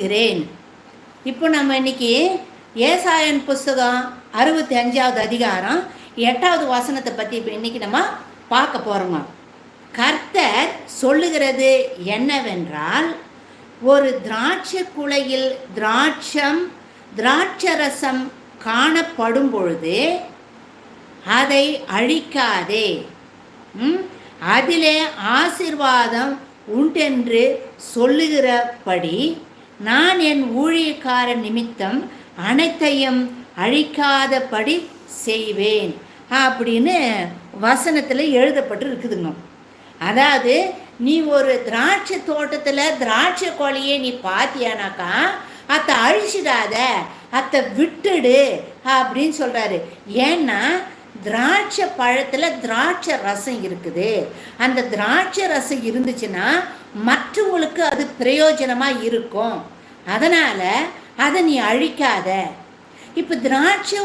இருக்கிறேன். இப்போ நம்ம இன்னைக்கு ஏசாயன் புஸ்தகம் அறுபத்தி அஞ்சாவது அதிகாரம் எட்டாவது வசனத்தை பற்றி இப்போ இன்னைக்கு நம்ம பார்க்க போகிறோங்க கர்த்தர் சொல்லுகிறது என்னவென்றால் ஒரு திராட்சை குலையில் திராட்சம் திராட்சரசம் காணப்படும் பொழுது அதை அழிக்காதே. ம்? அதிலே ஆசிர்வாதம் உண்டென்று சொல்லுகிறபடி நான் என் ஊழியக்கார நிமித்தம் அனைத்தையும் அழிக்காதபடி செய்வேன் அப்படின்னு வசனத்தில் எழுதப்பட்டு இருக்குதுங்க அதாவது நீ ஒரு திராட்சை தோட்டத்தில் திராட்சை கொலையை நீ பார்த்தியானாக்கா அத்தை அழிச்சிடாத அத்தை விட்டுடு அப்படின்னு சொல்கிறாரு ஏன்னா திராட்சை பழத்தில் திராட்சை ரசம் இருக்குது. அந்த திராட்சை ரசம் இருந்துச்சுன்னா மற்றவங்களுக்கு அது பிரயோஜனமாக இருக்கும். அதனால் அதை நீ அழிக்காத. இப்போ திராட்சை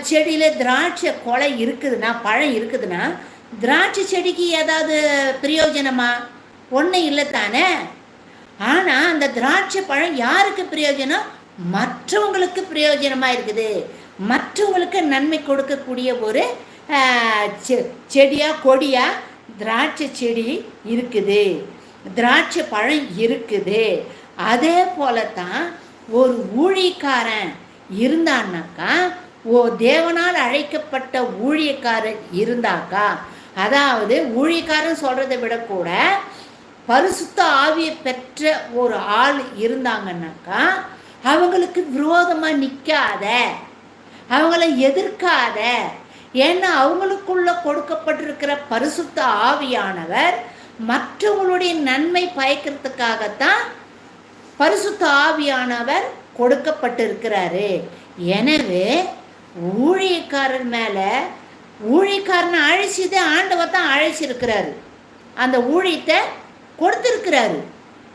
செடியில் திராட்சை கொலை இருக்குதுன்னா பழம் இருக்குதுன்னா திராட்சை செடிக்கு ஏதாவது பிரயோஜனமா? ஒன்றும் இல்லை தானே ஆனால் அந்த திராட்சை பழம் யாருக்கு பிரயோஜனம்? மற்றவங்களுக்கு பிரயோஜனமாக இருக்குது. மற்றவங்களுக்கு நன்மை கொடுக்கக்கூடிய ஒரு செடியாக செ- திராட்சை செடி இருக்குது. திராட்சை பழம் இருக்குது. அதே போல தான் ஒரு ஊழியக்காரன் இருந்தான்னாக்கா ஓ தேவனால் அழைக்கப்பட்ட ஊழியக்காரன் இருந்தாக்கா அதாவது ஊழியக்காரன் சொல்கிறத விட கூட பரிசுத்த ஆவியை பெற்ற ஒரு ஆள் இருந்தாங்கன்னாக்கா அவங்களுக்கு விரோதமாக நிற்காத அவங்கள எதிர்க்காத ஏன்னா அவங்களுக்குள்ள கொடுக்கப்பட்டிருக்கிற பரிசுத்த ஆவியானவர் மற்றவங்களுடைய நன்மை பயக்கிறதுக்காகத்தான் பரிசுத்த ஆவியானவர் கொடுக்கப்பட்டிருக்கிறாரு. எனவே ஊழியக்காரர் மேலே ஊழியக்காரனை அழைச்சிது ஆண்டவர் தான் அழைச்சிருக்கிறாரு. அந்த ஊழியத்தை கொடுத்துருக்கிறாரு.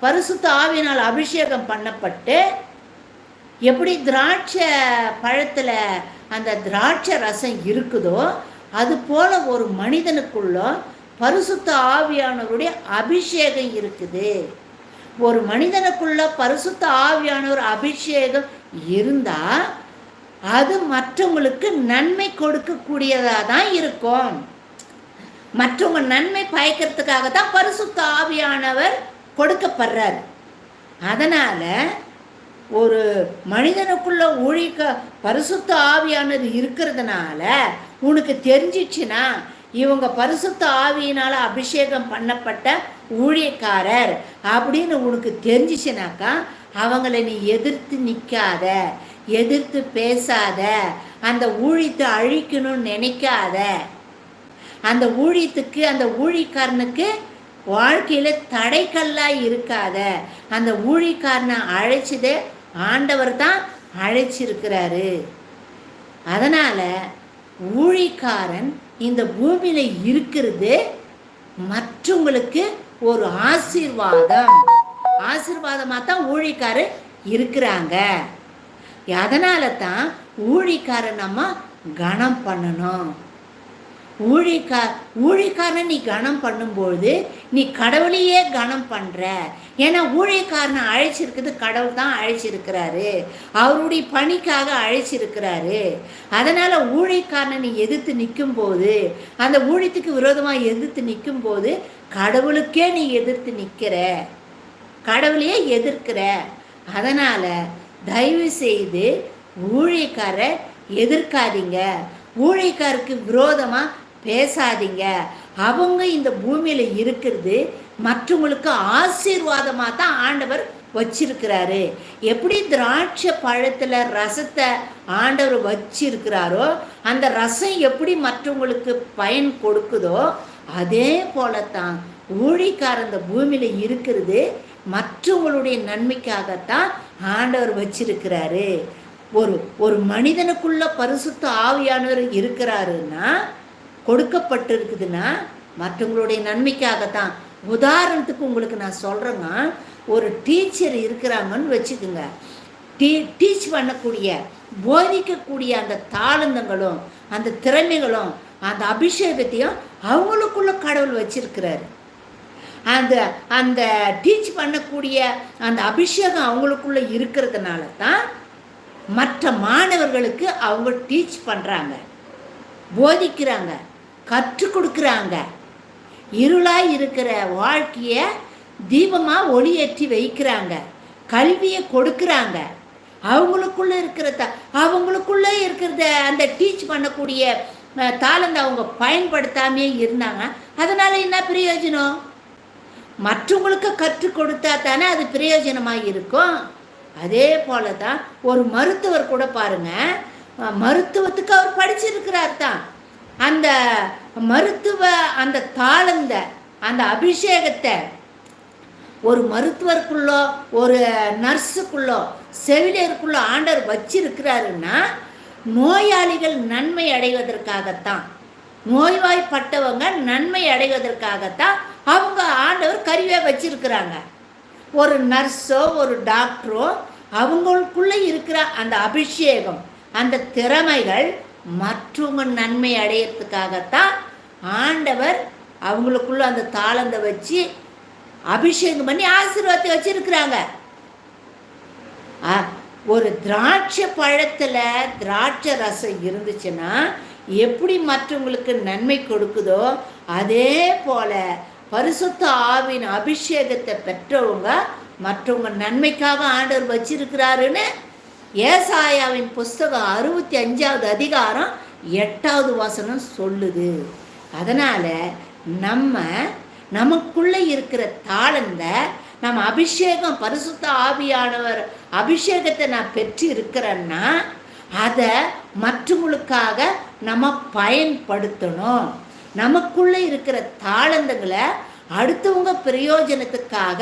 பரிசுத்த ஆவியினால் அபிஷேகம் பண்ணப்பட்டு எப்படி திராட்சை பழத்தில் அந்த திராட்சை ரசம் இருக்குதோ அது போல ஒரு மனிதனுக்குள்ள பரிசுத்த ஆவியானவருடைய அபிஷேகம் இருக்குது. ஒரு மனிதனுக்குள்ள பரிசுத்த ஆவியான ஒரு அபிஷேகம் இருந்தா அது மற்றவங்களுக்கு நன்மை கொடுக்கக்கூடியதாக தான் இருக்கும். மற்றவங்க நன்மை பயக்கிறதுக்காக தான் பரிசுத்த ஆவியானவர் கொடுக்கப்படுறார். அதனால் ஒரு மனிதனுக்குள்ள ஊழிக்க பரிசுத்த ஆவியானது இருக்கிறதுனால உனக்கு தெரிஞ்சிச்சுன்னா இவங்க பரிசுத்த ஆவியினால் அபிஷேகம் பண்ணப்பட்ட ஊழியக்காரர் அப்படின்னு உனக்கு தெரிஞ்சிச்சுனாக்கா அவங்கள நீ எதிர்த்து நிற்காத எதிர்த்து பேசாத அந்த ஊழியத்தை அழிக்கணும்னு நினைக்காத. அந்த ஊழியத்துக்கு அந்த ஊழிக்காரனுக்கு வாழ்க்கையில் தடைக்கல்லாக இருக்காத. அந்த ஊழிக்காரனை அழைச்சதே ஆண்டவர் தான் அழைச்சிருக்கிறாரு. அதனால் ஊழிக்காரன் இந்த பூமியில் இருக்கிறது மற்றவங்களுக்கு ஒரு ஆசீர்வாதம். ஆசீர்வாதமாக தான் ஊழிக்காரு இருக்கிறாங்க. அதனால தான் ஊழிக்காரை நம்ம கனம் பண்ணணும். ஊழிக்கா ஊழிக்காரனை நீ கனம் பண்ணும்பொழுது நீ கடவுளையே கனம் பண்ணுற ஏன்னா ஊழியக்காரனை அழைச்சிருக்கிறது கடவுள் தான் அழைச்சிருக்கிறாரு. அவருடைய பணிக்காக அழைச்சிருக்கிறாரு. அதனால் ஊழியக்காரனை நீ எதிர்த்து நிற்கும்போது அந்த ஊழியத்துக்கு விரோதமாக எதிர்த்து நிற்கும்போது கடவுளுக்கே நீ எதிர்த்து நிற்கிற கடவுளையே எதிர்க்கிற. அதனால் தயவு செய்து ஊழியக்காரை எதிர்க்காதீங்க. ஊழியக்காருக்கு விரோதமாக பேசாதீங்க. அவங்க இந்த பூமியில் இருக்கிறது மற்றவங்களுக்கு ஆசீர்வாதமாக தான் ஆண்டவர் வச்சிருக்கிறாரு. எப்படி திராட்சை பழத்தில் ரசத்தை ஆண்டவர் வச்சிருக்கிறாரோ அந்த ரசம் எப்படி மற்றவங்களுக்கு பயன் கொடுக்குதோ அதே போலத்தான் ஊழிக்கார இந்த பூமியில் இருக்கிறது மற்றவங்களுடைய நன்மைக்காகத்தான் ஆண்டவர் வச்சிருக்கிறாரு. ஒரு ஒரு மனிதனுக்குள்ள பரிசுத்த ஆவியானவர் இருக்கிறாருன்னா கொடுக்கப்பட்டிருக்குதுன்னா மற்றவங்களுடைய நன்மைக்காகத்தான். உதாரணத்துக்கு உங்களுக்கு நான் சொல்கிறேங்க ஒரு டீச்சர் இருக்கிறாங்கன்னு வச்சுக்கோங்க. டீ டீச் பண்ணக்கூடிய போதிக்கக்கூடிய அந்த தாளந்தங்களும் அந்த திறமைகளும் அந்த அபிஷேகத்தையும் அவங்களுக்குள்ள கடவுள் வச்சிருக்கிறாரு. அந்த அந்த டீச் பண்ணக்கூடிய அந்த அபிஷேகம் அவங்களுக்குள்ள இருக்கிறதுனால தான் மற்ற மாணவர்களுக்கு அவங்க டீச் பண்ணுறாங்க போதிக்கிறாங்க கற்றுக் கொடுக்குறாங்க. இருளாய் இருக்கிற வாழ்க்கையை தீபமாக ஒளியேற்றி வைக்கிறாங்க கல்வியை கொடுக்குறாங்க. அவங்களுக்குள்ளே இருக்கிறத அவங்களுக்குள்ளே இருக்கிறத அந்த டீச் பண்ணக்கூடிய தாளந்தை அவங்க பயன்படுத்தாமே இருந்தாங்க. அதனால் என்ன பிரயோஜனம்? மற்றவங்களுக்கு கற்றுக் கொடுத்தா தானே அது பிரயோஜனமாக இருக்கும். அதே போல தான் ஒரு மருத்துவர் கூட பாருங்க மருத்துவத்துக்கு அவர் படிச்சிருக்கிறார் தான். அந்த மருத்துவ அந்த தாளந்த அந்த அபிஷேகத்தை ஒரு மருத்துவருக்குள்ளோ ஒரு நர்ஸுக்குள்ளோ செவிலியருக்குள்ள ஆண்டவர் வச்சிருக்கிறாருன்னா நோயாளிகள் நன்மை அடைவதற்காகத்தான். நோய்வாய்ப்பட்டவங்க நன்மை அடைவதற்காகத்தான் அவங்க ஆண்டவர் கருவியாக வச்சிருக்கிறாங்க. ஒரு நர்ஸோ ஒரு டாக்டரோ அவங்களுக்குள்ளே இருக்கிற அந்த அபிஷேகம் அந்த திறமைகள் மற்றவங்க நன்மை அடையிறதுக்காகத்தான் ஆண்டவர் அவங்களுக்குள்ள அந்த தாளந்தை வச்சு அபிஷேகம் பண்ணி ஆசீர்வாதத்தை வச்சுருக்கிறாங்க. ஒரு திராட்சை பழத்தில் திராட்சை ரசம் இருந்துச்சுன்னா எப்படி மற்றவங்களுக்கு நன்மை கொடுக்குதோ அதே போல பரிசுத்த ஆவின் அபிஷேகத்தை பெற்றவங்க மற்றவங்க நன்மைக்காக ஆண்டவர் வச்சிருக்கிறாருன்னு ஏசாயாவின் புஸ்தகம் அறுபத்தி அஞ்சாவது அதிகாரம் எட்டாவது வசனம் சொல்லுது. அதனால் நம்ம நமக்குள்ளே இருக்கிற தாளந்த நம்ம அபிஷேகம் பரிசுத்த ஆவியானவர் அபிஷேகத்தை நான் பெற்று இருக்கிறேன்னா அதை மற்றவங்களுக்காக நம்ம பயன்படுத்தணும். நமக்குள்ளே இருக்கிற தாளந்தங்களை அடுத்தவங்க பிரயோஜனத்துக்காக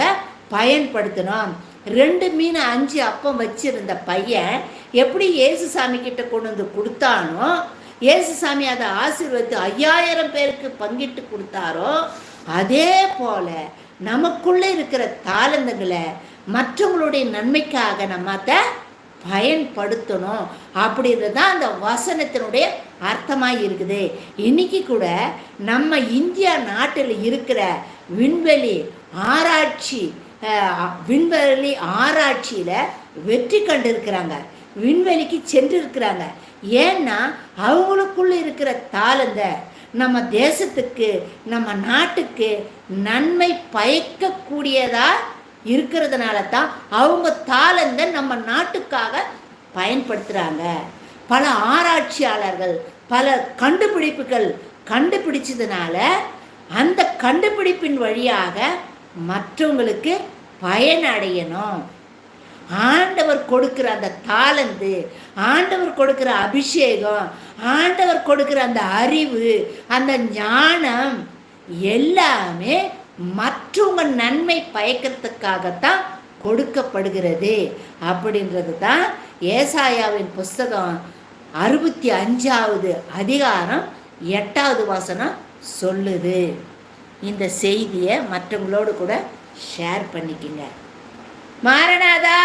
பயன்படுத்தணும். ரெண்டு மீன் அஞ்சு அப்பம் வச்சிருந்த பையன் எப்படி இயேசுசாமி கிட்ட கொண்டு வந்து கொடுத்தானோ இயேசுசாமி அதை ஆசீர்வதித்து ஐயாயிரம் பேருக்கு பங்கிட்டு கொடுத்தாரோ அதே போல நமக்குள்ளே இருக்கிற தாளந்தங்களை மற்றவங்களுடைய நன்மைக்காக நம்ம அதை பயன்படுத்தணும் அப்படின்றது தான் அந்த வசனத்தினுடைய அர்த்தமாக இருக்குது. இன்னைக்கு கூட நம்ம இந்தியா நாட்டில் இருக்கிற விண்வெளி ஆராய்ச்சி விண்வெளி ஆராய்ச்சியில் வெற்றி கண்டிருக்கிறாங்க. விண்வெளிக்கு சென்றிருக்கிறாங்க. ஏன்னா அவங்களுக்குள்ளே இருக்கிற தாளந்தை நம்ம தேசத்துக்கு நம்ம நாட்டுக்கு நன்மை பயக்கக்கூடியதா இருக்கிறதுனால தான் அவங்க தாளந்த நம்ம நாட்டுக்காக பயன்படுத்துகிறாங்க பல ஆராய்ச்சியாளர்கள் பல கண்டுபிடிப்புகள் கண்டுபிடிச்சதுனால அந்த கண்டுபிடிப்பின் வழியாக மற்றவங்களுக்கு பயனடையணும். ஆண்டவர் கொடுக்குற அந்த தாளந்து ஆண்டவர் கொடுக்குற அபிஷேகம் ஆண்டவர் கொடுக்குற அந்த அறிவு அந்த ஞானம் எல்லாமே மற்றவங்க நன்மை பயக்கிறதுக்காகத்தான் கொடுக்கப்படுகிறது. அப்படின்றது தான் ஏசாயாவின் புஸ்தகம் அறுபத்தி அஞ்சாவது அதிகாரம் எட்டாவது வாசனம் சொல்லுது. இந்த செய்தியை மற்றவங்களோடு கூட ஷேர் பண்ணிக்கிங்க. மாரநாதா